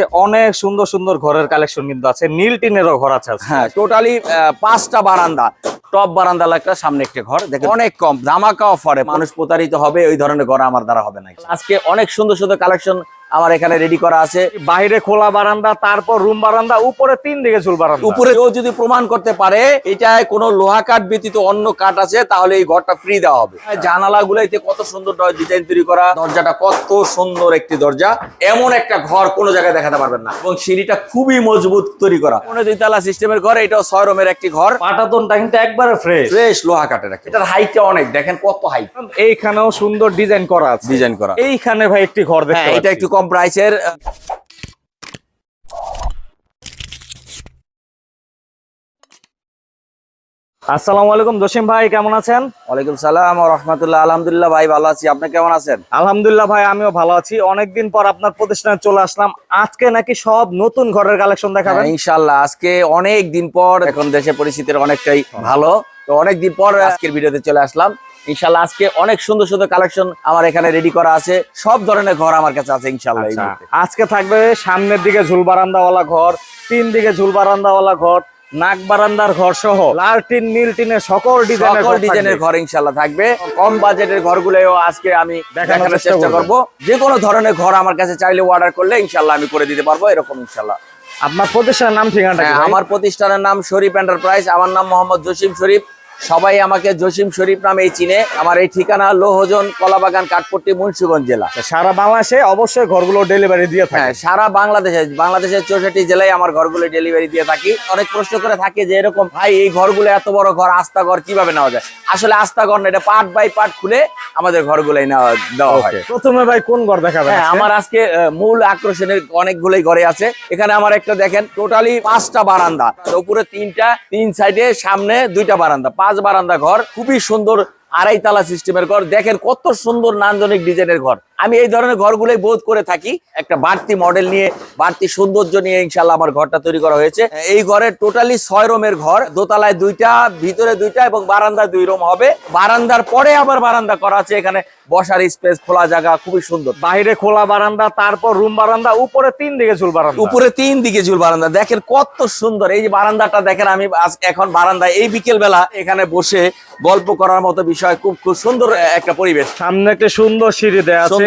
আজকে অনেক সুন্দর সুন্দর ঘরের কালেকশন কিন্তু আছে। নীল টিনেরও ঘর আছে হ্যাঁ টোটালি পাঁচটা বারান্দা। টপ বারান্দা লাগটা সামনে একটা ঘর। দেখেন অনেক কম। ধামাকা অফারে মানুষ প্রতারিত হবে ওই ধরনের ঘর আমার দ্বারা হবে না। আজকে অনেক সুন্দর সুন্দর কালেকশন আমার এখানে রেডি করা আছে। বাইরে খোলা বারান্দা তারপর রুম বারান্দা উপরে তিন দিকে চুল বারান্দা। উপরে কেউ যদি প্রমাণ করতে পারে এটায় কোনো লোহা কাঠ ব্যতীত অন্য কাঠ আছে তাহলে এই ঘরটা ফ্রি দেওয়া হবে। জানালা গুলাইতে কত সুন্দর ডিজাইন তৈরি করা। দরজাটা কত সুন্দর একটি দরজা। এমন একটা ঘর কোনো জায়গায় দেখাতে পারবেন না। এবং সিঁড়িটা খুবই মজবুত তৈরি করা। কোনো দুইতলা সিস্টেমের ঘর এটাও ছয় রুমের একটি ঘর। পাটাতনটা কিন্তু একবারে ফ্রেশ ফ্রেশ লোহা কাঠের একটা। এটার হাইটটা অনেক। দেখেন কত হাইট এইখানেও সুন্দর ডিজাইন করা আছে। ডিজাইন করা। এইখানে ভাই একটি ঘর হ্যাঁ দেখতে এটা একটু কম প্রাইসের আসসালামু আলাইকুম জসিম ভাই কেমন আছেন? ওয়ালাইকুম সালাম রহমতুল্লাহ। আলহামদুলিল্লাহ ভাই ভালো আছি। আপনি কেমন আছেন? আলহামদুলিল্লাহ ভাই আমিও ভালো আছি। অনেকদিন পর আপনার প্রতিষ্ঠানে চলে আসলাম। আজকে নাকি সব নতুন ঘরের কালেকশন দেখাবেন। হ্যাঁ, ইনশাল্লাহ আজকে অনেক দিন পর এখন দেশে পরিস্থিতির অনেকটাই ভালো। তো অনেক দিন পর আজকের ভিডিওতে চলে আসলাম। ইনশাল্লাহ আজকে অনেক সুন্দর সুন্দর কালেকশন আমার এখানে রেডি করা আছে। সব ধরনের ঘর আমার কাছে আছে ইনশাল্লাহ আচ্ছা। আজকে থাকবে সামনের দিকে ঝুল বারান্দাওয়ালা ঘর তিন দিকে ঝুল বারান্দাওয়ালা ঘর নাক বারান্দার ঘর সহ লাল টিন নীল টিনের সকল ডিজাইনের সকল ডিজাইনের ঘর ইনশাল্লাহ থাকবে। কম বাজেটের ঘরগুলোও আজকে আমি দেখানোর চেষ্টা করব। যে কোনো ধরনের ঘর আমার কাছে চাইলে অর্ডার করলে ইনশাল্লাহ আমি করে দিতে পারব এরকম ইনশাল্লাহ আপনার প্রতিষ্ঠানের নাম ঠিকানাটা কি হ্যাঁ? আমার প্রতিষ্ঠানের নাম শরীফ এন্টারপ্রাইজ আমার নাম মোহাম্মদ জসিম শরীফ। সবাই আমাকে জসিম শরীফ নামেই চিনে। আমার এই ঠিকানা লোহজন কলাবাগান কাঠপট্টি মুন্সিগঞ্জ জেলা। সারা বাংলাদেশে অবশ্যই ঘরগুলো ডেলিভারি দিয়ে থাকে। হ্যাঁ সারা বাংলাদেশে বাংলাদেশের চৌষট্টি জেলায় আমার ঘরগুলো ডেলিভারি দিয়ে থাকি। অনেক প্রশ্ন করে থাকে যে এরকম ভাই এই ঘরগুলো এত বড় ঘর আস্তা ঘর কীভাবে নেওয়া যায়? আসলে আস্তা ঘর না এটা পার্ট বাই পার্ট খুলে আমাদের ঘরগুলোই নেওয়া দেওয়া হয়। প্রথমে ভাই কোন ঘর দেখাবেন হ্যাঁ আমার আজকে মূল আকর্ষণের অনেকগুলোই ঘরে আছে। এখানে আমার একটা দেখেন টোটালি পাঁচটা বারান্দা। উপরে তিনটা তিন সাইডে সামনে দুইটা বারান্দা। পাঁচ বারান্দা ঘর, খুবই সুন্দর আড়াই তালা সিস্টেমের ঘর। দেখেন কত সুন্দর নান্দনিক ডিজাইনের ঘর। আমি এই ধরনের ঘরগুলোই বোধ করে থাকি। একটা বাড়তি মডেল নিয়ে বাড়তি সৌন্দর্য নিয়ে ইনশাল্লাহ আমার ঘরটা তৈরি করা হয়েছে। এই ঘরের টোটালি ছয় রুমের ঘর দোতলায় দুইটা ভিতরে দুইটা এবং বারান্দায় দুই রুম হবে। বারান্দার পরে আবার বারান্দা করা আছে এখানে বসার স্পেস খোলা জায়গা খুবই সুন্দর। বাইরে খোলা বারান্দা তারপর রুম বারান্দা উপরে তিন দিকে চুল বারান্দা। উপরে তিন দিকে ঝুল বারান্দা। দেখেন কত সুন্দর। এই যে বারান্দাটা দেখেন আমি এখন বারান্দায় এই বিকেল বেলা এখানে বসে গল্প করার মতো বিষয় খুব খুব সুন্দর একটা পরিবেশ। সামনে একটা সুন্দর সিঁড়ি দেয়া আছে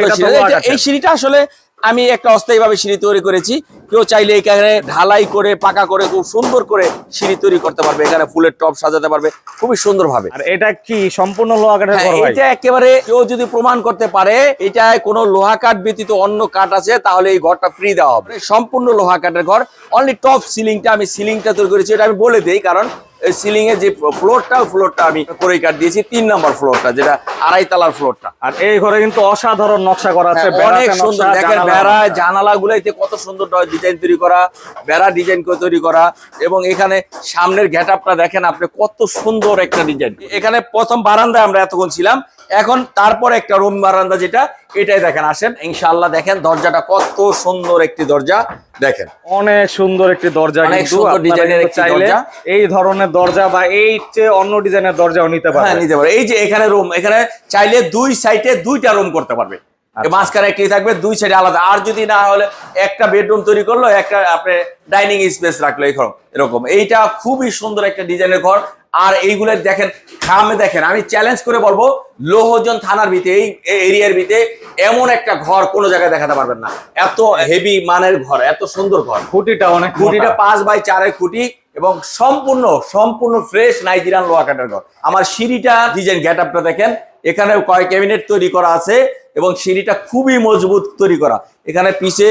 এই সিঁড়িটা আসলে আমি একটা অস্থায়ী ভাবে সিঁড়ি তৈরি করেছি। কেউ চাইলে এখানে ঢালাই করে পাকা করে খুব সুন্দর করে সিঁড়ি তৈরি করতে পারবে। এখানে ফুলের টপ সাজাতে পারবে। খুবই সুন্দর ভাবে আর এটা কি সম্পূর্ণ লোহা কাঠের হ্যাঁ, এটা একেবারে কেউ যদি প্রমাণ করতে পারে এটা কোনো লোহা কাঠ ব্যতীত অন্য কাঠ আছে তাহলে এই ঘরটা ফ্রি দেওয়া হবে। সম্পূর্ণ লোহা কাঠের ঘর। অনলি টপ সিলিংটা আমি সিলিংটা তৈরি করেছি এটা আমি বলে দিই কারণ সিলিং এর যে ফ্লোরটা ফ্লোরটা আমি করে কাঠ দিয়েছি তিন নম্বর ফ্লোরটা যেটা আড়াই তলার ফ্লোরটা আর এই ঘরে কিন্তু অসাধারণ নকশা করা আছে হ্যাঁ, অনেক সুন্দর। দেখেন বেড়া জানালা গুলাইতে কত সুন্দর ডিজাইন তৈরি করা বেড়া ডিজাইন করে তৈরি করা এবং এখানে সামনের গেট আপটা দেখেন আপনি কত সুন্দর একটা ডিজাইন এখানে প্রথম বারান্দায় আমরা এতক্ষণ ছিলাম এখন তারপর একটা রুম বারান্দা যেটা এটাই দেখেন আসেন ইনশাআল্লাহ দেখেন দরজাটা কত সুন্দর একটি দরজা দেখেন অনেক সুন্দর একটি দরজা অনেক সুন্দর ডিজাইনের একটি চাইলে দরজা। এই ধরনের দরজা বা এই চেয়ে অন্য ডিজাইনের দরজাও নিতে হ্যাঁ নিতে পারবে এই যে এখানে রুম এখানে চাইলে দুই সাইডে দুইটা রুম করতে পারবে। মাঝখানে একটি থাকবে দুই সাইডে আলাদা। আর যদি না হলে একটা বেডরুম তৈরি করল একটা আপনি ডাইনিং স্পেস রাখল এরকম এরকম। এইটা খুবই সুন্দর একটা ডিজাইনের ঘর। আর এইগুলোর দেখেন খামে দেখেন আমি চ্যালেঞ্জ করে বলব লোহজন থানার ভিতরে এই এরিয়ার ভিতরে এমন একটা ঘর কোনো জায়গায় দেখাতে পারবেন না। এত হেভি মানের ঘর এত সুন্দর ঘর। খুঁটিটা অনেক খুঁটিটা পাঁচ বাই চারের খুঁটি এবং সম্পূর্ণ সম্পূর্ণ ফ্রেশ নাইজেরিয়ান লোয়া কাঠের ঘর। আমার সিঁড়িটা ডিজাইন গেট আপটা দেখেন এখানে কয় ক্যাবিনেট তৈরি করা আছে এবং সিঁড়িটা খুবই মজবুত তৈরি করা। এখানে পিছে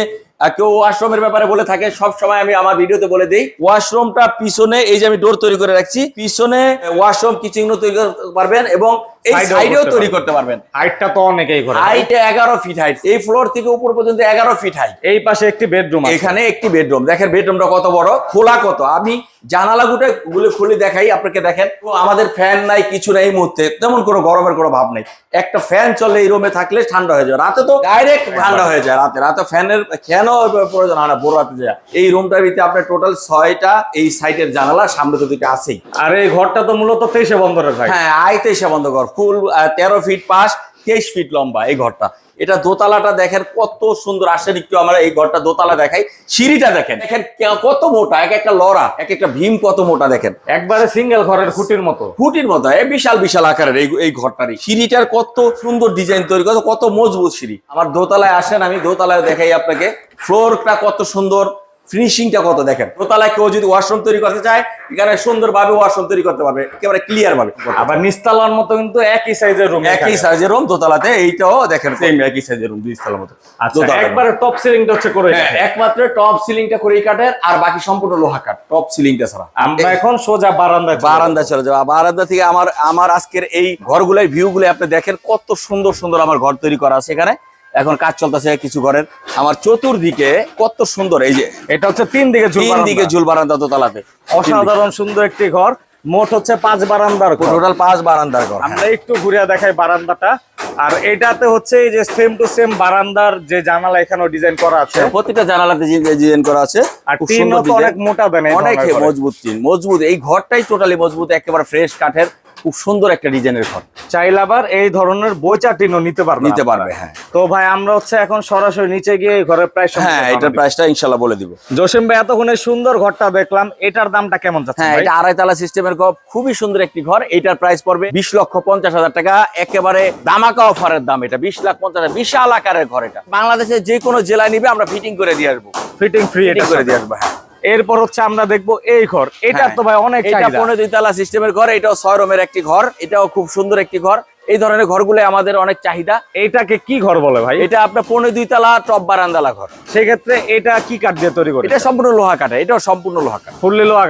কেউ ওয়াশরুমের ব্যাপারে বলে থাকে সব সময় আমি আমার ভিডিওতে বলে দিই ওয়াশরুমটা পিছনে এই যে আমি ডোর তৈরি করে রাখছি পিছনে ওয়াশরুম কিচেন তৈরি করতে পারবেন এবং এই সাইডেও তৈরি করতে পারবেন। হাইটটা তো অনেকেই ঘরে হাইট এগারো ফিট হাইট এই ফ্লোর থেকে উপর পর্যন্ত এগারো ফিট হাইট এই পাশে একটি বেডরুম আছে। এখানে একটি বেডরুম দেখেন বেডরুমটা কত বড় খোলা কত? আমি জানালা গুটে গুলো খুলে দেখাই আপনাকে দেখেন। আমাদের ফ্যান নাই কিছু নাই এই মুহূর্তে তেমন কোনো গরমের কোনো ভাব নেই। একটা ফ্যান চলে এই রুমে থাকলে ঠান্ডা হয়ে যায় রাতে তো ডাইরেক্ট ঠান্ডা হয়ে যায় রাতে। রাতে ফ্যানের ফ্যানও প্রয়োজন হয় না বড় রাতে যায়। এই রুমটার ভিতরে আপনার টোটাল ছয়টা এই সাইটের জানালা সামনে তো দুটো আছেই। আর এই ঘরটা তো মূলত তেইশে বন্ধ রাখা হ্যাঁ আইতে তেইশে বন্ধ কর ফুল তেরো ফিট পাস তেইশ ফিট লম্বা এই ঘরটা। এটা দোতলাটা দেখেন কত সুন্দর। আসেন একটু আমরা এই ঘরটা দোতলা দেখাই। সিঁড়িটা দেখেন। দেখেন কত মোটা এক একটা লড়া এক একটা ভীম কত মোটা দেখেন। একবারে সিঙ্গেল ঘরের খুঁটির মতো। ফুটির মতো এই বিশাল বিশাল আকারের এই এই ঘরটারই। সিঁড়িটার কত সুন্দর ডিজাইন তৈরি কত কত মজবুত সিঁড়ি। আমার দোতলায় আসেন আমি দোতলায় দেখাই আপনাকে। ফ্লোরটা কত সুন্দর। ফিনিশিংটা কত দেখেন? দোতলায় কেউ যদি ওয়াশরুম তৈরি করতে চায় এখানে সুন্দরভাবে ওয়াশরুম তৈরি করতে পারবে একেবারে ক্লিয়ার ভাবে আবার নিস্তালার মতো কিন্তু একই সাইজের রুম একই সাইজের রুম দোতলাতে এইটাও দেখেন। সেম একই সাইজের রুম দুই তলার মতো। আচ্ছা একবারে টপ সিলিংটা হচ্ছে করে হ্যাঁ, একমাত্র টপ সিলিংটা করে কাঠের আর বাকি সম্পূর্ণ লোহা কাঠ টপ সিলিংটা ছাড়া। আমরা এখন সোজা বারান্দায় চলে বারান্দা চলে যাব। বারান্দা থেকে আমার আমার আজকের এই ঘরগুলোর ভিউ গুলো আপনি দেখেন কত সুন্দর সুন্দর আমার ঘর তৈরি করা আছে এখানে। এখন কাজ চলতেছে কিছু ঘরের। আমার চতুর্দিকে কত সুন্দর এই যে এটা হচ্ছে তিন দিকে তিন দিকে ঝুল বারান্দা দোতলাতে। অসাধারণ সুন্দর একটি ঘর মোট হচ্ছে পাঁচ বারান্দার ঘর। টোটাল পাঁচ বারান্দার ঘর। আমরা একটু ঘুরে দেখাই বারান্দাটা। আর এটাতে হচ্ছে এই যে সেম টু সেম বারান্দার যে জানালা এখানেও ডিজাইন করা আছে। হ্যাঁ, প্রতিটা জানালাতে ডিজাইন করা আছে আর টিনও তো অনেক মোটা দেন অনেক মজবুত টিন মজবুত। এই ঘরটাই টোটালি মজবুত একেবারে ফ্রেশ কাঠের। খুব সুন্দর একটা ডিজাইনের ঘর। চাইলে আবার এই ধরনের বইচা টিনও নিতে পারবে নিতে পারবে, হ্যাঁ। তো ভাই আমরা হচ্ছে এখন সরাসরি নিচে গিয়ে ঘরের প্রাইস হ্যাঁ এটার প্রাইসটা ইনশাল্লাহ বলে দিব। জসিম ভাই এতক্ষণ সুন্দর ঘরটা দেখলাম। এটার দামটা কেমন যাচ্ছে হ্যাঁ? এটা আড়াইতলা সিস্টেমের ঘর খুবই সুন্দর একটি ঘর। এটার প্রাইস পড়বে বিশ লক্ষ পঞ্চাশ হাজার টাকা। একেবারে দামাকা অফারের দাম এটা বিশ লাখ পঞ্চাশ হাজার বিশাল আকারের ঘর এটা। বাংলাদেশের যে কোনো জেলায় নিবে আমরা ফিটিং করে দিয়ে আসব। ফিটিং ফ্রি এটা করে দিয়ে আসব হ্যাঁ। এরপর হচ্ছে আমরা দেখব এই ঘর। এটা হ্যাঁ। তো ভাই অনেক এটা। পনেরো দুইতলা সিস্টেমের ঘর এটাও ছয় রুমের একটি ঘর এটাও খুব সুন্দর একটি ঘর। এই ধরনের ঘরগুলো আমাদের অনেক চাহিদা। এটাকে কি ঘর বলে ভাই? এটা আপনার পনেরো দুই দুইতলা টপ বারান্দালা ঘর। সেক্ষেত্রে এটা কি কাঠ দিয়ে তৈরি করে এটা সম্পূর্ণ লোহা কাঠা এটাও সম্পূর্ণ লোহা কাঠ। ফুললে লোহা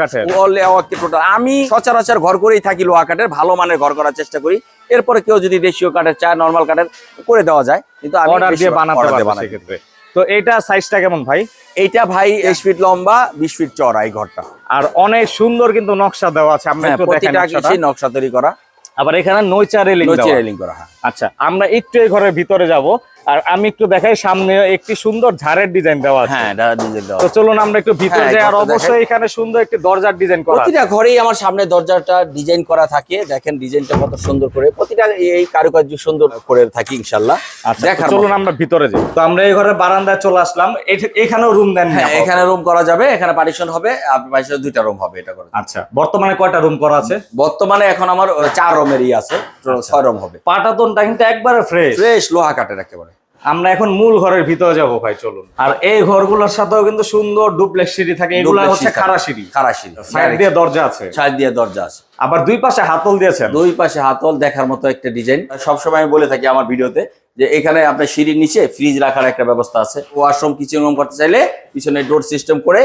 টোটাল আমি সচরাচর ঘর করেই থাকি লোহা কাঠের ভালো মানের ঘর করার চেষ্টা করি। এরপরে কেউ যদি দেশীয় কাঠের চায় নর্মাল কাঠের করে দেওয়া যায়। কিন্তু আমি বানাতে পারবে। সেক্ষেত্রে। তো এটা সাইজটা কেমন ভাই? এইটা ভাই তেইশ ফিট লম্বা বিশ ফিট চড়া এই ঘরটা। আর অনেক সুন্দর কিন্তু নকশা দেওয়া আছে আমরা হ্যাঁ, একটু দেখেন নকশা তৈরি করা। আবার এখানে নৈচা রেলিং নৈচা রেলিং করা হ্যাঁ। আচ্ছা আমরা একটু এই ঘরের ভিতরে যাব। আর আমি একটু দেখাই সামনে একটি সুন্দর ঝাড়ের ডিজাইন দেওয়া আছে। হ্যাঁ ডিজাইন দেওয়া তো চলুন আমরা একটু ভিতরে হ্যাঁ, যাই আর অবশ্যই এখানে সুন্দর একটি দরজার ডিজাইন করা প্রতিটা ঘরেই আমার সামনে দরজাটা ডিজাইন করা থাকে। দেখেন ডিজাইনটা কত সুন্দর করে প্রতিটা এই কারুকার্য সুন্দর করে থাকি ইনশাল্লাহ আচ্ছা দেখার চলুন আমরা ভিতরে যাই। তো আমরা এই ঘরের বারান্দায় চলে আসলাম। এখানেও রুম দেন হ্যাঁ এখানে রুম করা যাবে এখানে পার্টিশন হবে আর পার্টিশন দুইটা রুম হবে এটা করে আচ্ছা বর্তমানে কয়টা রুম করা আছে? বর্তমানে এখন আমার চার রুমেরই আছে। আচ্ছা। ছয় রুম হবে। পাটাতনটা কিন্তু একবারে ফ্রেশ ফ্রেশ লোহা কাঠের একেবারে। আমরা এখন মূল ঘরের ভিতরে যাব ভাই চলুন। আর এই ঘরগুলোর সাথেও কিন্তু সুন্দর ডুপ্লেক্স সিঁড়ি থাকে এগুলো হচ্ছে খারা খাড়া সিঁড়ি। খাড়া সিঁড়ি। সাইড দিয়ে দরজা আছে। সাইড দিয়ে দরজা আছে। আবার দুই পাশে হাতল দিয়েছেন। দুই পাশে হাতল দেখার মতো একটা ডিজাইন। সবসময় আমি বলে থাকি আমার ভিডিওতে যে এখানে আপনার সিঁড়ির নিচে ফ্রিজ রাখার একটা ব্যবস্থা আছে। ওয়াশরুম কিচেন রুম করতে চাইলে পিছনে ডোর সিস্টেম করে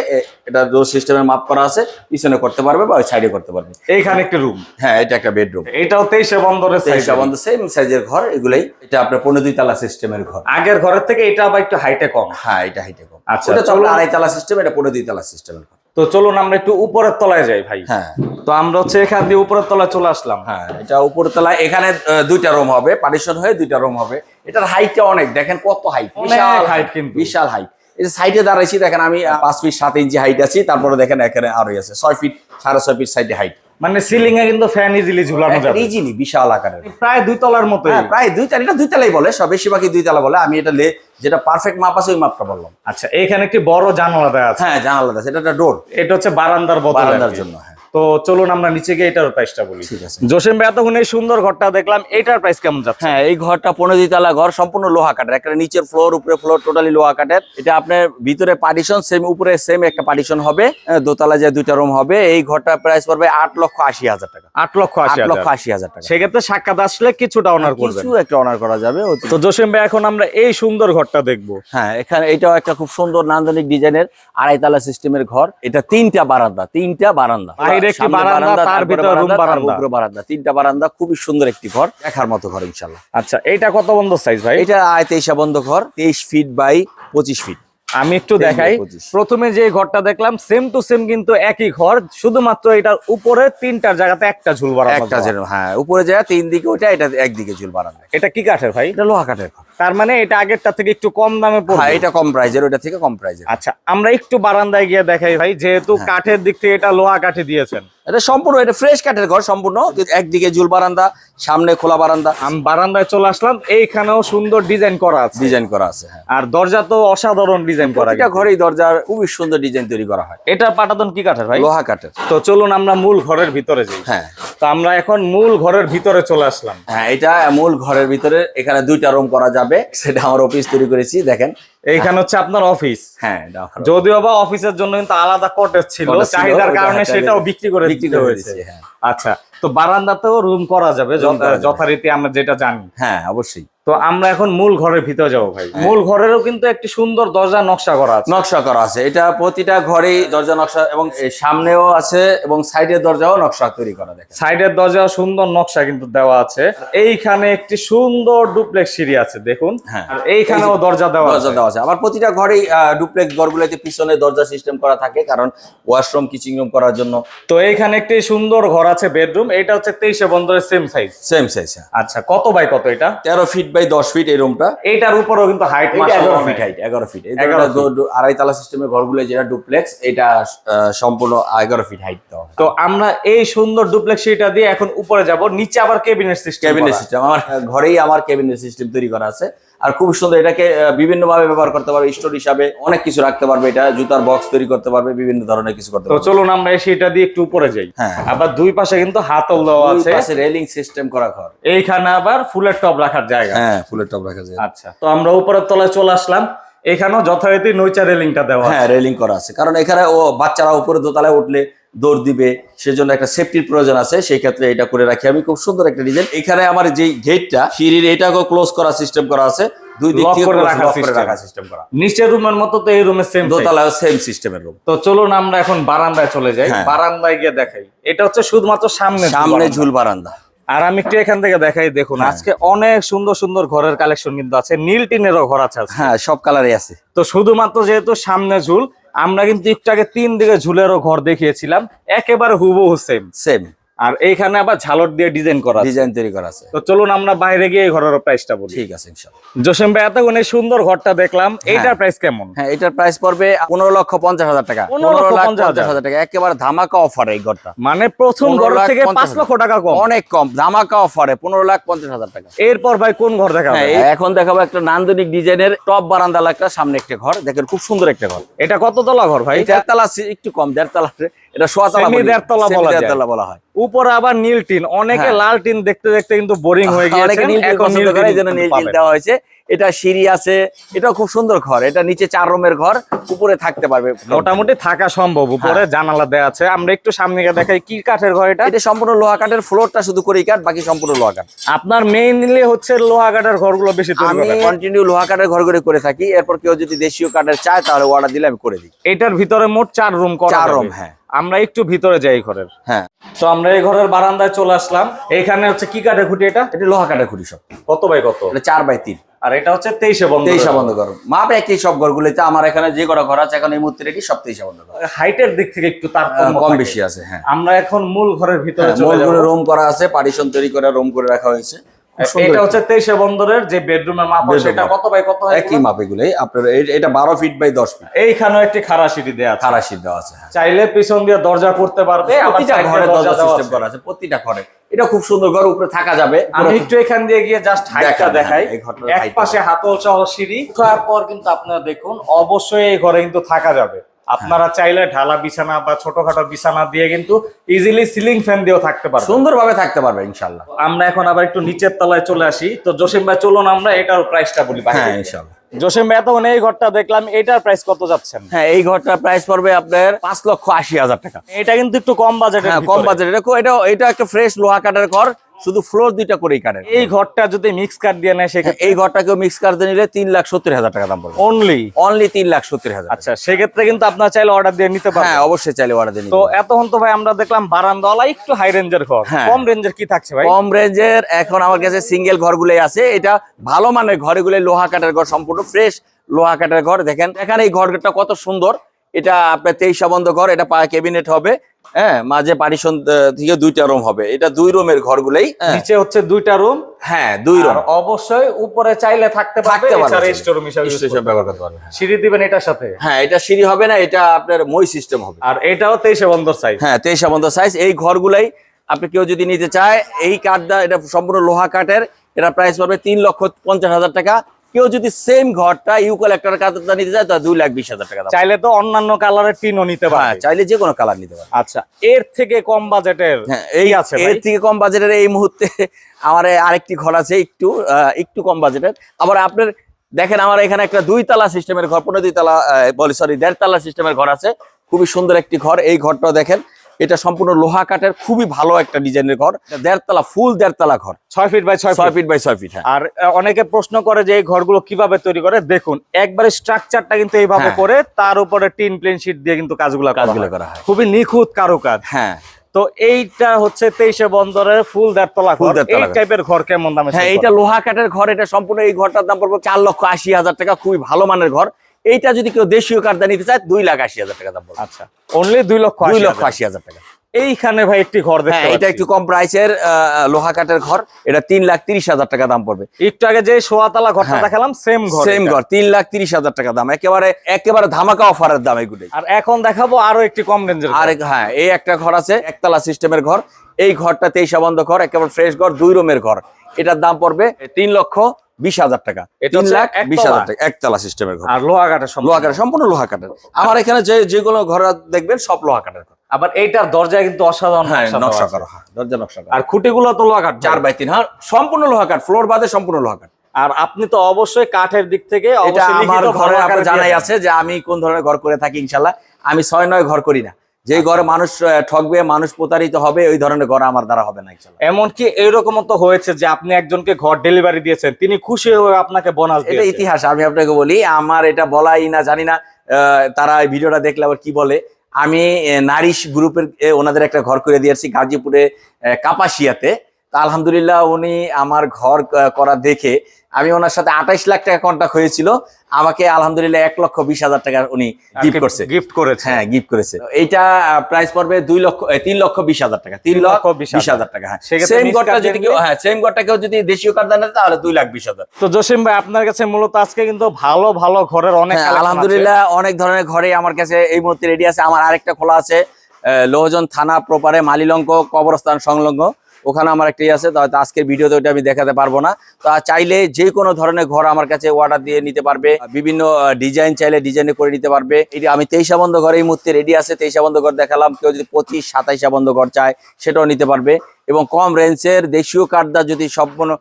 এটা ডোর সিস্টেমের মাপ করা আছে পিছনে করতে পারবে বা ওই সাইডে করতে পারবে। এইখানে একটা রুম হ্যাঁ এটা একটা বেডরুম এটাও তেইশে বন্দরের সাইজ বন্ধ সেম সাইজের ঘর এগুলাই। এটা আপনার পনেরো দুই তালা সিস্টেমের ঘর। আগের ঘরের থেকে এটা আবার একটু হাইটে কম। হ্যাঁ এটা হাইটে কম। আচ্ছা, চলুন। আড়াই তালা সিস্টেম এটা পনেরো দুই তালা সিস্টেমের ঘর। তো চলুন আমরা একটু উপরের তলায় যাই ভাই। হ্যাঁ। তো আমরা হচ্ছে এখান দিয়ে উপরের তলায় চলে আসলাম। হ্যাঁ এটা উপর তলায় এখানে দুইটা রুম হবে পার্টিশন হয়ে দুইটা রুম হবে। এটার হাইটটা অনেক দেখেন কত হাইট বিশাল হাইট কিন্তু। বিশাল হাইট সাইডে দাঁড়াইছি দেখেন আমি পাঁচ ফিট সাত ইঞ্চি হাইট আছি তারপরে দেখেন এখানে আরোই আছে ছয় ফিট সাড়ে ছয় ফিট সাইডে হাইট মানে সিলিং এ কিন্তু ফ্যান ইজিলি ঝুলানো যাবে। ইজিলি বিশাল আকারের। প্রায় দুই তলার মতোই। হ্যাঁ প্রায় দুই তালা এটা দুই তালাই বলে সব বেশিরভাগই দুই তালা বলে আমি এটা লে যেটা পারফেক্ট মাপ আছে ওই মাপটা বললাম। আচ্ছা এখানে একটি বড় জানালা দেওয়া আছে। হ্যাঁ জানালা আছে। এটা একটা ডোর এটা হচ্ছে বারান্দার বারান্দার জন্য হ্যাঁ। তো চলুন আমরা নিচে গিয়ে এটার প্রাইসটা বলি। ঠিক আছে। জসিম ভাই এতক্ষণ এই সুন্দর ঘরটা দেখলাম এটার প্রাইস কেমন যাচ্ছে? হ্যাঁ এই ঘরটা পনেরো দুইতলা ঘর সম্পূর্ণ লোহা কাঠের। একটা নিচের ফ্লোর উপরে ফ্লোর টোটালি লোহা কাঠের। এটা আপনার ভিতরে পার্টিশন সেম উপরে সেম একটা পার্টিশন হবে। দোতলা যে দুইটা রুম হবে এই ঘরটা প্রাইস পড়বে আট লক্ষ আশি হাজার টাকা। আট লক্ষ আশি লক্ষ আশি হাজার টাকা। সেক্ষেত্রে সাক্ষাৎ আসলে কিছুটা অনার করবে কিছু একটা অনার করা যাবে তো জসিম ভাই এখন আমরা এই সুন্দর ঘরটা দেখব। হ্যাঁ এখানে এটাও একটা খুব সুন্দর নান্দনিক ডিজাইনের আড়াইতলা সিস্টেমের ঘর। এটা তিনটা বারান্দা তিনটা বারান্দা। বাহিরে একটি বারান্দা, তার ভিতরে room বারান্দা। উপরে বারান্দা। তিনটা বারান্দা খুবই সুন্দর একটি ঘর। দেখার মতো ঘর ইনশাল্লাহ আচ্ছা এইটা কত বন্ধ সাইজ ভাই? এটা আয় তেইশা বন্ধ ঘর তেইশ ফিট বাই পঁচিশ ফিট আমি একটু দেখাই। প্রথমে যে ঘরটা দেখলাম সেম টু সেম কিন্তু একই ঘর শুধুমাত্র এটার উপরে তিনটার জায়গাতে একটা ঝুল বারান্দা একটা হ্যাঁ উপরে যায় তিন দিকে ওটা এটা একদিকে ঝুল বারান্দা। এটা কি কাঠের ভাই? এটা লোহা কাঠের ঘর। তার মানে এটা আগেরটা থেকে একটু কম দামে হ্যাঁ পড়বে এটা কম প্রাইজের ওটা থেকে কম প্রাইজের আচ্ছা আমরা একটু বারান্দায় গিয়ে দেখাই ভাই যেহেতু হ্যাঁ। কাঠের দিক থেকে এটা লোহা কাঠে দিয়েছেন। এটা সম্পূর্ণ এটা ফ্রেশ কাঠের ঘর সম্পূর্ণ একদিকে ঝুল বারান্দা সামনে খোলা বারান্দা। আমি বারান্দায় চলে আসলাম এইখানেও সুন্দর ডিজাইন করা আছে। ডিজাইন করা আছে হ্যাঁ। আর দরজা তো অসাধারণ ডিজাইন করা কিন্তু। ঘরেই দরজার খুবই সুন্দর ডিজাইন তৈরি করা হয়। এটা পাটাতন কি কাঠের ভাই? লোহা কাঠের। তো চলুন আমরা মূল ঘরের ভিতরে যাই। হ্যাঁ। তো আমরা এখন মূল ঘরের ভিতরে চলে আসলাম। হ্যাঁ এটা মূল ঘরের ভিতরে এখানে দুইটা রুম করা যাবে। সেটা আমার অফিস তৈরি করেছি দেখেন। এইখানে হচ্ছে আপনার অফিস হ্যাঁ যদিও বা অফিসের জন্য কিন্তু আলাদা কটেজ ছিল চাহিদার কারণে সেটাও বিক্রি করে বিক্রি হয়েছে। হ্যাঁ। আচ্ছা তো বারান্দাতেও রুম যাবে করা যাবে। যথারীতি আমরা যেটা জানি। হ্যাঁ অবশ্যই। তো আমরা এখন মূল ঘরের ভিতরে যাব ভাই। হ্যাঁ। মূল ঘরেরও কিন্তু একটি সুন্দর দরজা নকশা করা আছে। নকশা করা আছে। এটা প্রতিটা ঘরেই দরজা নকশা এবং এই সামনেও আছে এবং সাইডের দরজাও নকশা তৈরি করা দেখেন। সাইডের দরজাও সুন্দর নকশা কিন্তু দেওয়া আছে। এইখানে একটি সুন্দর ডুপ্লেক্স সিঁড়ি আছে দেখুন। হ্যাঁ। আর এইখানেও দরজা দেওয়া দরজা দেওয়া আছে। আবার প্রতিটা ঘরেই ডুপ্লেক্স ঘরগুলোতে পিছনে দরজা সিস্টেম করা থাকে কারণ ওয়াশরুম কিচিং রুম করার জন্য। তো এইখানে একটি সুন্দর ঘর আছে বেডরুম। এটা হচ্ছে তেইশে বন্দরের সেম সাইজ সেম সাইজ আচ্ছা কত বাই কত এটা? তেরো ফিট বাই দশ ফিট এই রুমটা এটার উপরও কিন্তু হাইট এগারো ফিট হাইট এগারো ফিট এই 11 ধরনের দু- দু- আড়াই তালা সিস্টেমের ঘরগুলো যেটা ডুপ্লেক্স এটা সম্পূর্ণ এগারো ফিট হাইট তো আমরা এই সুন্দর ডুপ্লেক্স এটা দিয়ে এখন উপরে যাব নিচে আবার কেবিনেট সিস্টেম ক্যাবিনেট সিস্টেম আমার ঘরেই আমার কেবিনের সিস্টেম তৈরি করা আছে। আর খুব সুন্দর এটাকে বিভিন্ন ভাবে ব্যবহার করতে পারবে স্টোর হিসাবে অনেক কিছু রাখতে পারবে এটা জুতার বক্স তৈরি করতে পারবে বিভিন্ন ধরনের কিছু করতে পারবে। চলুন আমরা এসে এটা দিয়ে একটু উপরে যাই। হ্যাঁ। আবার দুই পাশে কিন্তু হাতল দেওয়া আছে। পাশে রেলিং সিস্টেম করা ঘর। এইখানে আবার ফুলের টব রাখার জায়গা। হ্যাঁ ফুলের টপ রাখার জায়গা। আচ্ছা তো আমরা উপরের তলায় চলে আসলাম। এখানেও যথারীতি নৈচা রেলিংটা দেওয়া। হ্যাঁ রেলিং করা আছে। কারণ এখানে ও বাচ্চারা উপরে দোতলায় উঠলে দৌড় দিবে সেজন্য একটা সেফটির প্রয়োজন আছে সেই ক্ষেত্রে এটা করে রাখি। আমি খুব সুন্দর একটা ডিজাইন এখানে আমার যে গেটটা সিঁড়ির এটাকেও ক্লোজ করা সিস্টেম করা আছে দুই দিক থেকে। রাখা সিস্টেম করা নিচের রুমের মতো তো এই রুমের সেম দোতলায় সেম সিস্টেমের রুম তো চলুন আমরা এখন বারান্দায় চলে যাই। হ্যাঁ। বারান্দায় গিয়ে দেখাই। এটা হচ্ছে শুধুমাত্র সামনে সামনে ঝুল বারান্দা। আর আমি একটু এখান থেকে দেখাই দেখুন হ্যাঁ। আজকে অনেক সুন্দর সুন্দর ঘরের কালেকশন কিন্তু আছে। নীল টিনেরও ঘর আছে হ্যাঁ সব কালারই আছে। তো শুধুমাত্র যেহেতু সামনে ঝুল আমরা কিন্তু একটু আগে তিন দিকে ঝুলেরও ঘর দেখিয়েছিলাম একেবারে হুবহু সেম সেম আর এইখানে আবার ঝালর দিয়ে ডিজাইন করা ডিজাইন তৈরি করা আছে। তো চলুন আমরা বাইরে গিয়ে ঘরের প্রাইসটা বলি। ঠিক আছে জসিম ভাই এতক্ষণ এই সুন্দর ঘরটা দেখলাম এইটার প্রাইস কেমন? হ্যাঁ এটার প্রাইস পড়বে পনেরো লক্ষ পঞ্চাশ হাজার টাকা। 15 পনেরো লক্ষ 50 পঞ্চাশ হাজার। টাকা। একেবারে ধামাকা অফার এই ঘরটা। মানে প্রথম ঘর থেকে 50 পাঁচ লক্ষ টাকা কম। অনেক কম ধামাকা অফারে পনেরো লাখ পঞ্চাশ হাজার টাকা। এরপর ভাই কোন ঘর দেখাবে? হ্যাঁ এখন দেখাবো একটা নান্দনিক ডিজাইনের টপ বারান্দা একটা সামনে একটা ঘর। দেখেন খুব সুন্দর একটা ঘর। এটা কত তলা ঘর ভাই? এটা দেড়তলা একটু কম দেড়তলা এটা সোয়া তলা দেড়তলা বলা বলা হয়। উপরে আবার নীল টিন। অনেকে হ্যাঁ। লাল টিন দেখতে দেখতে কিন্তু বোরিং হয়ে গিয়েছে অনেকে নীল টিন পছন্দ করে এই নীল টিন দেওয়া হয়েছে। এটা সিঁড়ি আছে এটা খুব সুন্দর ঘর। এটা নিচে চার রুমের ঘর উপরে থাকতে পারবে মোটামুটি থাকা সম্ভব উপরে হ্যাঁ। জানালা দেওয়া আছে। আমরা একটু সামনে গিয়ে দেখাই কি কাঠের ঘর এটা? এটা সম্পূর্ণ লোহা কাঠের ফ্লোরটা শুধু করি কাঠ বাকি সম্পূর্ণ লোহা কাঠ। আপনার মেইনলি হচ্ছে লোহা কাঠের ঘরগুলো বেশি আমি কন্টিনিউ লোহা কাঠের ঘর করে করে থাকি। এরপর কেউ যদি দেশীয় কাঠের চায় তাহলে অর্ডার দিলে আমি করে দিই। এটার ভিতরে মোট চার রুম করা চার রুম হ্যাঁ। আমরা একটু ভিতরে যাই ঘরের। হ্যাঁ। তো আমরা এই ঘরের বারান্দায় চলে আসলাম। এখানে হচ্ছে কি কাঠের খুঁটি এটা? এটা লোহা কাঠের খুঁটি সব। কত বাই কত? এটা চার বাই তিন। আর এটা হচ্ছে তেইশে বন্ধ তেইশা বন্ধ ঘর। মাপ একই সব ঘরগুলোতে। আমার এখানে যে কটা ঘর আছে এখন এই মুহূর্তে রেডি সব তেইশা বন্ধ ঘর। হাইটের দিক থেকে একটু তার কম বেশি আছে হ্যাঁ। আমরা এখন মূল ঘরের ভিতরে মূল যাব। রুম করা আছে পার্টিশন তৈরি করে রুম করে রাখা হয়েছে। এটা হচ্ছে তেইশে বন্দরের যে বেডরুমের মাপ সেটা কত বাই কত একই মাপ এগুলোই আপনার এটা বারো ফিট বাই দশ ফিট এইখানেও একটি খাড়া সিঁড়ি দেওয়া আছে। খারা সিট দেওয়া আছে হ্যাঁ। চাইলে পিছন দিয়ে দরজা করতে পারবে প্রতিটা ঘরে দরজা সিস্টেম আছে। করা আছে প্রতিটা ঘরে। এটা খুব সুন্দর ঘর উপরে থাকা যাবে আমি একটু এখান দিয়ে গিয়ে জাস্ট হাইটটা দেখাই। এক পাশে হাতল সহ সিঁড়ি। ওঠার পর কিন্তু আপনারা দেখুন অবশ্যই এই ঘরে কিন্তু থাকা যাবে। আপনারা চাইলে ঢালা বিছানা বা ছোটখাটো বিছানা দিয়ে কিন্তু ইজিলি সিলিং ফ্যান দিয়েও থাকতে পারবেন। সুন্দরভাবে থাকতে পারবে ইনশাল্লাহ আমরা এখন আবার একটু নিচের তলায় চলে আসি। তো জসিম ভাই চলুন আমরা এটার প্রাইসটা বলি হ্যাঁ। ইনশাল্লাহ জসিম ভাই এতক্ষণ এই ঘরটা দেখলাম এটার প্রাইস কত যাচ্ছেন? হ্যাঁ এই ঘরটার প্রাইস পড়বে আপনার পাঁচ লক্ষ আশি হাজার টাকা। এটা কিন্তু একটু কম বাজেটের হ্যাঁ কম বাজেট এটা এটা এটা একটা ফ্রেশ লোহা কাঠের ঘর। শুধু ফ্লোর দুইটা করেই কাঠের এই ঘরটা যদি মিক্স কাট দিয়ে নেয় হ্যাঁ, সেক্ষেত্রে এই ঘরটাকেও মিক্স দিয়ে নিলে তিন লাখ সত্তর হাজার টাকা দাম পড়বে। অনলি অনলি তিন লাখ সত্তর হাজার। আচ্ছা সেক্ষেত্রে কিন্তু আপনার চাইলে অর্ডার দিয়ে নিতে হ্যাঁ পারবেন অবশ্যই চাইলে অর্ডার দিয়ে তো। এতক্ষণ তো ভাই আমরা দেখলাম বারান্দাওয়ালা একটু হাই রেঞ্জের ঘর। হ্যাঁ। কম রেঞ্জের কি থাকছে ভাই? কম রেঞ্জের এখন আমার কাছে সিঙ্গেল ঘরগুলোই আছে। এটা ভালো মানের ঘরগুলো লোহা কাঠের ঘর সম্পূর্ণ ফ্রেশ লোহা কাঠের ঘর। দেখেন এখানে এই ঘরটা কত সুন্দর। এটা আপনার তেইশ বন্ধ ঘর এটা ক্যাবিনেট হবে হ্যাঁ মাঝে পার্টিশন থেকে দুইটা রুম হবে। এটা দুই রুমের ঘরগুলোই হ্যাঁ, নিচে হচ্ছে দুইটা রুম হ্যাঁ দুই রুম অবশ্যই উপরে চাইলে থাকতে পারবে এছাড়া স্টোর রুম হিসাবে ব্যবহার। করতে পারবে হ্যাঁ। সিঁড়ি দিবেন এটার সাথে? হ্যাঁ এটা সিঁড়ি হবে না এটা আপনার মই সিস্টেম হবে। আর এটাও তেইশে বন্ধ সাইজ হ্যাঁ তেইশা বন্ধ সাইজ এই ঘরগুলাই আপনি কেউ যদি নিতে চায় এই কাঠটা এটা সম্পূর্ণ লোহা কাঠের এটা প্রাইস পড়বে তিন লক্ষ পঞ্চাশ হাজার টাকা। কেউ যদি সেম ঘরটা ইউকালেক্টর কাঠটা নিতে চায় তাহলে দুই লাখ বিশ হাজার টাকা চাইলে তো অন্যান্য কালারের টিনও নিতে হ্যাঁ পারবে চাইলে যে কোনো কালার নিতে পারে আচ্ছা এর থেকে কম বাজেটের হ্যাঁ এই আছে এর থেকে কম বাজেটের এই মুহূর্তে আমার আরেকটি ঘর আছে একটু একটু কম বাজেটের আবার আপনার দেখেন আমার এখানে একটা দুই তালা সিস্টেমের ঘর পনেরো দুই তালা বলি সরি দেড় তালা সিস্টেমের ঘর আছে। খুবই সুন্দর একটি ঘর এই ঘরটাও দেখেন। এটা সম্পূর্ণ লোহা কাঠের খুবই ভালো একটা ডিজাইনের ঘর। দেড়তলা ফুল দেড়তলা ঘর। ছয় ফিট বাই ছয় ছয় ফিট বাই ছয় ফিট হ্যাঁ। আর অনেকে প্রশ্ন করে যে এই ঘরগুলো কীভাবে তৈরি করে। দেখুন একবারে স্ট্রাকচারটা কিন্তু এইভাবে হ্যাঁ। করে তার উপরে টিন প্লেন শীট দিয়ে কিন্তু কাজগুলো কাজগুলো করা হয়। খুবই নিখুঁত কারুকাজ। হ্যাঁ। তো এইটা হচ্ছে তেইশে বন্দরের ফুল দেড়তলা ঘর। দেড়তলা এই ঘর। টাইপের ঘর কেমন দামে হ্যাঁ এইটা লোহা কাঠের ঘর এটা সম্পূর্ণ এই ঘরটার দাম পড়বে চার লক্ষ আশি হাজার টাকা। খুবই ভালো মানের ঘর। এইটা যদি কেউ দেশীয় কাঠটা নিতে চায় দুই লাখ আশি হাজার টাকা দাম আচ্ছা অনলি দুই লক্ষ দুই লক্ষ আশি হাজার টাকা। এইখানে ভাই একটি ঘর দেখতে হ্যাঁ এটা। একটু কম প্রাইসের লোহা কাঠের ঘর। এটা তিন লাখ তিরিশ হাজার টাকা দাম পড়বে। একটু আগে যে সোয়াতলা ঘরটা হ্যাঁ। দেখালাম সেম ঘর সেম ঘর তিন লাখ তিরিশ হাজার টাকা দাম। একেবারে একেবারে ধামাকা অফারের দাম এগুলি। আর এখন দেখাবো আরও একটি কম রেঞ্জের আর হ্যাঁ এই একটা ঘর আছে একতলা সিস্টেমের ঘর। এই ঘরটা তেইশা বন্ধ ঘর একেবারে ফ্রেশ ঘর দুই রুমের ঘর। এটার দাম পড়বে তিন লক্ষ বিশ হাজার টাকা। তিন লাখ বিশ হাজার একতলা? টাকা একতলা সিস্টেমের ঘর। আর লোহা সম্পূর্ণ। লোহা কাঠের সম্পূর্ণ লোহা কাঠের। আমার এখানে যে যেগুলো ঘর দেখবেন সব লোহা কাঠের ঘর। আবার এইটার দরজায় কিন্তু অসাধারণ হ্যাঁ নকশা। করা দরজা নকশা আর খুঁটিগুলো তো লোহা কাঠ চার বাই তিন হ্যাঁ সম্পূর্ণ লোহা কাঠ ফ্লোর বাদে সম্পূর্ণ লোহা কাঠ। আর আপনি তো অবশ্যই কাঠের দিক থেকে এটা আমার ঘরে আপনার জানাই আছে যে আমি কোন ধরনের ঘর করে থাকি ইনশাল্লাহ আমি ছয় নয় ঘর করি না। যে ঘরে মানুষ ঠকবে মানুষ প্রতারিত হবে ওই ধরনের ঘর আমার দ্বারা হবে না এমনকি এইরকম তো হয়েছে যে আপনি একজনকে ঘর ডেলিভারি দিয়েছেন তিনি খুশি হয়ে আপনাকে বোনাস এটা ইতিহাস আমি আপনাকে বলি আমার এটা বলাই না জানি না তারা এই ভিডিওটা দেখলে আবার কি বলে। আমি নারিশ গ্রুপের ওনাদের একটা ঘর করে দিয়েছি গাজীপুরে কাপাসিয়াতে। তা আলহামদুলিল্লাহ উনি আমার ঘর করা দেখে আমি ওনার সাথে আঠাইশ লাখ টাকা কন্ট্যাক্ট হয়েছিল। আমাকে আলহামদুলিল্লাহ এক লক্ষ বিশ হাজার টাকা উনি গিফট করছে। গিফট করেছে। হ্যাঁ গিফট করেছে। এইটা প্রাইস পড়বে দুই লক্ষ তিন লক্ষ বিশ হাজার টাকা। তিন লক্ষ বিশ হাজার। টাকা হ্যাঁ। সেম ঘরটা যদি কেউ হ্যাঁ সেম ঘরটা কেউ যদি দেশীয় কার্ড দেন তাহলে দুই লাখ বিশ হাজার। তো জসিম ভাই আপনার কাছে মূলত আজকে কিন্তু ভালো ভালো ঘরের অনেক হ্যাঁ। আলহামদুলিল্লাহ অনেক ধরনের ঘরে আমার কাছে এই মুহূর্তে রেডি আছে। আমার আরেকটা খোলা আছে লোহজন থানা প্রপারে মালিলঙ্ক কবরস্থান সংলগ্ন। ওখানে আমার একটাই আছে তো আজকের ভিডিওতে ওটা আমি দেখাতে পারব না। তো চাইলে যে কোনো ধরনের ঘর আমার কাছে অর্ডার দিয়ে নিতে পারবে বিভিন্ন ডিজাইন চাইলে ডিজাইনে করে নিতে পারবে। এটা আমি তেইশা বন্ধ ঘর এই মুহূর্তে রেডি আছে তেইশা বন্ধ ঘর দেখালাম কেউ যদি পঁচিশ সাতাইশা বন্ধ ঘর চায় সেটাও নিতে পারবে। এবং কম রেঞ্জের দেশীয় কার্ডটা যদি সম্পূর্ণ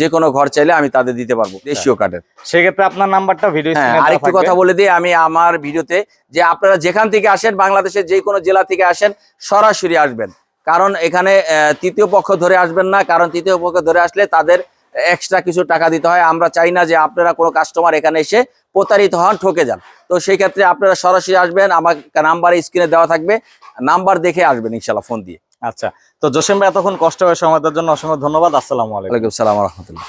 যে কোনো ঘর চাইলে আমি তাদের দিতে পারব দেশীয় কার্ডের সেক্ষেত্রে আপনার নাম্বারটা ভিডিও হ্যাঁ আরেকটি কথা বলে দিই আমি আমার ভিডিওতে যে আপনারা যেখান থেকে আসেন বাংলাদেশের যে কোনো জেলা থেকে আসেন সরাসরি আসবেন। কারণ এখানে তৃতীয় পক্ষ ধরে আসবেন না কারণ তৃতীয় পক্ষ ধরে আসলে তাদের এক্সট্রা কিছু টাকা দিতে হয়। আমরা চাই না যে আপনারা কোনো কাস্টমার এখানে এসে প্রতারিত হন ঠকে যান। তো সেই ক্ষেত্রে আপনারা সরাসরি আসবেন আমার নাম্বার স্ক্রিনে দেওয়া থাকবে নাম্বার দেখে আসবেন ইনশাল্লাহ ফোন দিয়ে। আচ্ছা তো জসিম ভাই এতক্ষণ কষ্ট হয়ে সময় জন্য অসংখ্য ধন্যবাদ। আসসালামু আলাইকুম। সালাম রহমতুল্লাহ।